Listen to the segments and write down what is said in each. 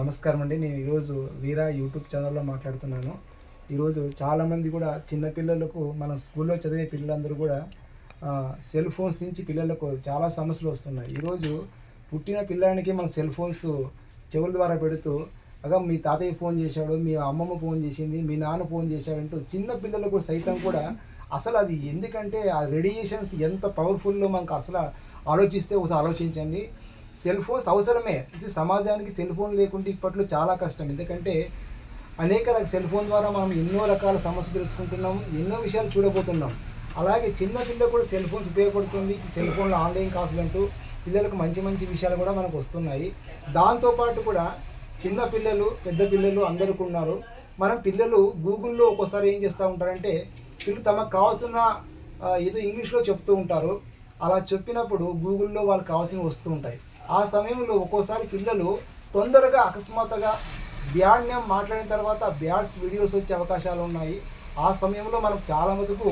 నమస్కారం అండి. నేను ఈరోజు వీరా యూట్యూబ్ ఛానల్లో మాట్లాడుతున్నాను. ఈరోజు చాలామంది కూడా చిన్నపిల్లలకు మన స్కూల్లో చదివే పిల్లలందరూ కూడా సెల్ ఫోన్స్ నుంచి పిల్లలకు చాలా సమస్యలు వస్తున్నాయి. ఈరోజు పుట్టిన పిల్లానికి మన సెల్ ఫోన్స్ చెవుల ద్వారా పెడుతూ అగా మీ తాతయ్య ఫోన్ చేశాడు మీ అమ్మమ్మ ఫోన్ చేసింది మీ నాన్న ఫోన్ చేశాడంటూ చిన్న పిల్లలకు సైతం కూడా అసలు అది ఎందుకంటే ఆ రేడియేషన్స్ ఎంత పవర్ఫుల్లో మనకు అసలు ఆలోచిస్తే ఒకసారి ఆలోచించండి. సెల్ ఫోన్స్ అవసరమే. ఇది సమాజానికి సెల్ ఫోన్ లేకుంటే ఇప్పట్లో చాలా కష్టం. ఎందుకంటే అనేక రకాల సెల్ ఫోన్ ద్వారా మనం ఎన్నో రకాల సమస్యలు తెలుసుకుంటున్నాం ఎన్నో విషయాలు చూడబోతున్నాం. అలాగే చిన్న పిల్లలు కూడా సెల్ ఫోన్స్ ఉపయోగపడుతుంది. సెల్ ఫోన్లో ఆన్లైన్ క్లాసులు అంటూ పిల్లలకు మంచి మంచి విషయాలు కూడా మనకు వస్తున్నాయి. దాంతోపాటు కూడా చిన్న పిల్లలు పెద్ద పిల్లలు అందరికీ ఉన్నారు. మనం పిల్లలు గూగుల్లో ఒక్కోసారి ఏం చేస్తూ ఉంటారంటే పిల్లలు తమకు కావాల్సిన ఏదో ఇంగ్లీష్లో చెప్తూ ఉంటారు. అలా చెప్పినప్పుడు గూగుల్లో వాళ్ళకి కావాల్సినవి వస్తూ ఉంటాయి. ఆ సమయంలో ఒక్కోసారి పిల్లలు తొందరగా అకస్మాత్తుగా బ్యాడ్ మాట్లాడిన తర్వాత బ్యాడ్స్ వీడియోస్ వచ్చే అవకాశాలు ఉన్నాయి. ఆ సమయంలో మనం చాలా మటుకు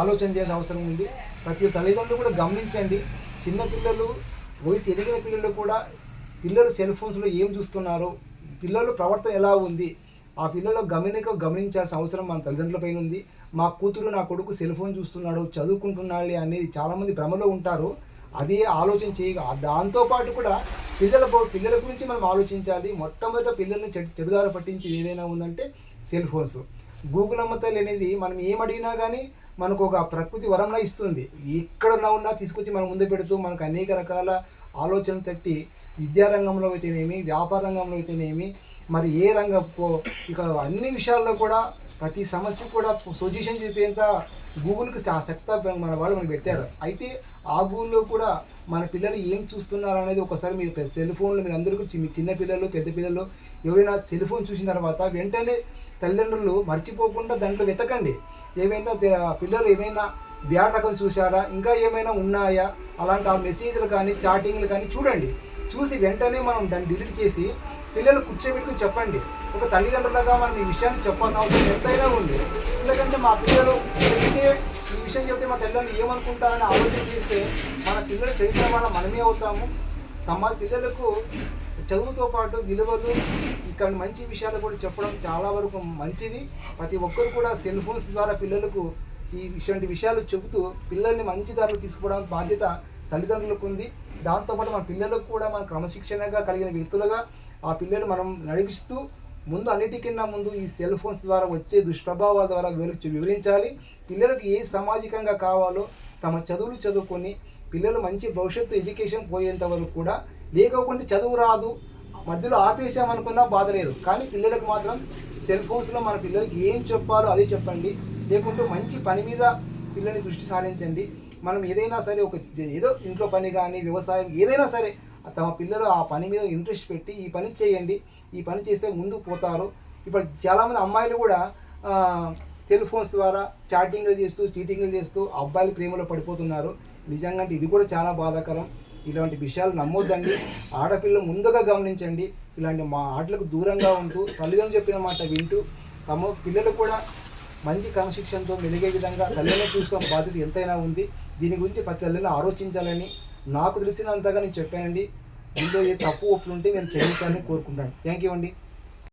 ఆలోచన చేసే అవసరం ఉంది. ప్రతి తల్లిదండ్రులు కూడా గమనించండి. చిన్న పిల్లలు వయసు ఎదిగిన పిల్లలు కూడా పిల్లలు సెల్ ఫోన్స్లో ఏం చూస్తున్నారు పిల్లల ప్రవర్తన ఎలా ఉంది ఆ పిల్లలు గమనిక గమనించాల్సిన అవసరం మన తల్లిదండ్రులపైన ఉంది. మా కూతురు నా కొడుకు సెల్ ఫోన్ చూస్తున్నాడు చదువుకుంటున్నాడు అనేది చాలామంది భ్రమలో ఉంటారు. అది ఆలోచన చేయగా దాంతోపాటు కూడా పిల్లల పిల్లల గురించి మనం ఆలోచించాలి. మొట్టమొదట పిల్లల్ని చెడు చెడుదారు పట్టించి ఏదైనా ఉందంటే సెల్ ఫోన్స్. గూగుల్ అమ్మతల్లి అనేది మనం ఏం అడిగినా కానీ మనకు ఒక ప్రకృతి వరంలా ఇస్తుంది. ఎక్కడన్నా ఉన్నా తీసుకొచ్చి మనం ముందు పెడుతూ మనకు అనేక రకాల ఆలోచనలు తట్టి విద్యారంగంలో అయితేనేమి వ్యాపార రంగంలో అయితేనేమి మరి ఏ రంగం ఇక అన్ని విషయాల్లో కూడా ప్రతి సమస్య కూడా సొల్యూషన్ చెప్పేంత గూగుల్కి ఆసక్త మన వాళ్ళు మనం పెట్టారు. అయితే ఆ గూగుల్లో కూడా మన పిల్లలు ఏం చూస్తున్నారు అనేది ఒకసారి మీరు సెల్ ఫోన్లు మీరు అందరికీ చి- మీ చిన్న పిల్లలు పెద్ద పిల్లలు ఎవరైనా సెల్ ఫోన్ చూసిన తర్వాత వెంటనే తల్లిదండ్రులు మర్చిపోకుండా దాంట్లో వెతకండి. ఏమైనా పిల్లలు ఏమైనా బ్యాడ్ రకం చూసారా ఇంకా ఏమైనా ఉన్నాయా అలాంటి ఆ మెసేజ్లు కానీ చాటింగ్లు కానీ చూడండి. చూసి వెంటనే మనం దాన్ని డిలీట్ చేసి పిల్లలు కూర్చోబెట్టుకుని చెప్పండి. ఒక తల్లిదండ్రులుగా మనం ఈ విషయాన్ని చెప్పాల్సిన అవసరం ఎంతైనా ఉంది. ఎందుకంటే మా పిల్లలు చెప్తే ఈ విషయం చెప్తే మా తల్లిదండ్రులు ఏమనుకుంటారని ఆలోచన చేస్తే మన పిల్లలు చరిత్ర వల్ల మనమే అవుతాము. సమాజ పిల్లలకు చదువుతో పాటు విలువలు ఇక్కడ మంచి విషయాలు కూడా చెప్పడం చాలా వరకు మంచిది. ప్రతి ఒక్కరు కూడా సెల్ ఫోన్స్ ద్వారా పిల్లలకు ఈ ఇటువంటి విషయాలు చెబుతూ పిల్లల్ని మంచి దారిలో తీసుకోవడానికి బాధ్యత తల్లిదండ్రులకు ఉంది. దాంతోపాటు మన పిల్లలకు కూడా మన క్రమశిక్షణగా కలిగిన వ్యక్తులుగా ఆ పిల్లలు మనం నడిపిస్తూ ముందు అన్నిటికన్నా ముందు ఈ సెల్ ఫోన్స్ ద్వారా వచ్చే దుష్ప్రభావాల ద్వారా వివరించి వివరించాలి. పిల్లలకు ఏ సామాజికంగా కావాలో తమ చదువులు చదువుకొని పిల్లలు మంచి భవిష్యత్తు ఎడ్యుకేషన్ పోయేంత వరకు కూడా లేకపోతే చదువు రాదు. మధ్యలో ఆపేసామనుకున్నా బాధ లేదు. కానీ పిల్లలకు మాత్రం సెల్ ఫోన్స్లో మన పిల్లలకి ఏం చెప్పాలో అదే చెప్పండి. లేకుంటే మంచి పని మీద పిల్లల్ని దృష్టి సారించండి. మనం ఏదైనా సరే ఒక ఏదో ఇంట్లో పని కానీ వ్యవసాయం ఏదైనా సరే తమ పిల్లలు ఆ పని మీద ఇంట్రెస్ట్ పెట్టి ఈ పని చేయండి ఈ పని చేస్తే ముందుకు పోతారు. ఇప్పుడు చాలామంది అమ్మాయిలు కూడా సెల్ ఫోన్స్ ద్వారా చాటింగ్లు చేస్తూ చీటింగ్లు చేస్తూ అబ్బాయిలు ప్రేమలో పడిపోతున్నారు. నిజంగా అంటే ఇది కూడా చాలా బాధాకరం. ఇలాంటి విషయాలు నమ్మొద్దండి. ఆడపిల్లలు ముందుగా గమనించండి. ఇలాంటి మా ఆటలకు దూరంగా ఉంటూ తల్లిదండ్రులు చెప్పిన మాట వింటూ తమ పిల్లలు కూడా మంచి క్రమశిక్షణతో మెలిగే విధంగా తల్లిని చూసుకునే బాధ్యత ఎంతైనా ఉంది. దీని గురించి ప్రతి తల్లిని ఆలోచించాలని నాకు తెలిసినంతగా నేను చెప్పానండి. ఇందులో ఏ తప్పు ఒప్పులు ఉంటే నేను క్షమించాలని కోరుకుంటాను. థ్యాంక్ యూ అండి.